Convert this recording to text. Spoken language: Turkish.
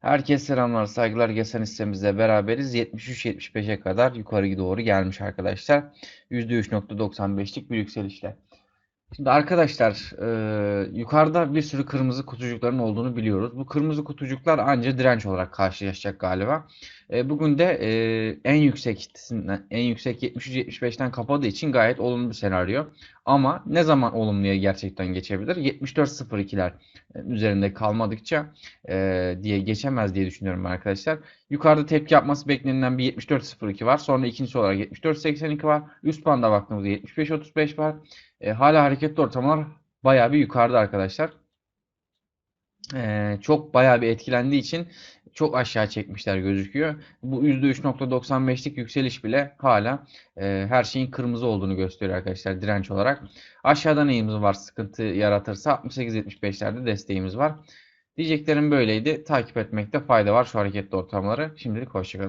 Herkese selamlar, saygılar. Geçen hissemizle beraberiz. 73-75'e kadar yukarı doğru gelmiş arkadaşlar. %3.95'lik bir yükselişle. Şimdi arkadaşlar e, yukarıda bir sürü kırmızı kutucukların olduğunu biliyoruz. Bu kırmızı kutucuklar anca direnç olarak karşılaşacak galiba. E, bugün de e, en yüksek en yüksek 73-75'ten kapadığı için gayet olumlu bir senaryo. Ama ne zaman olumluya gerçekten geçebilir? 74.02'ler üzerinde kalmadıkça e, diye geçemez diye düşünüyorum arkadaşlar. Yukarıda tepki yapması beklenilen bir 74.02 var. Sonra ikincisi olarak 74.82 var. Üst banda baktığımızda 75.35 var. E, hala hareketli ortamlar bayağı bir yukarıda arkadaşlar. E, çok bayağı bir etkilendiği için çok aşağı çekmişler gözüküyor. Bu %3.95'lik yükseliş bile hala e, her şeyin kırmızı olduğunu gösteriyor arkadaşlar direnç olarak. Aşağıda neyimiz var sıkıntı yaratırsa 68-75'lerde desteğimiz var. Diyeceklerim böyleydi. Takip etmekte fayda var şu hareketli ortamları. Şimdilik hoşçakalın.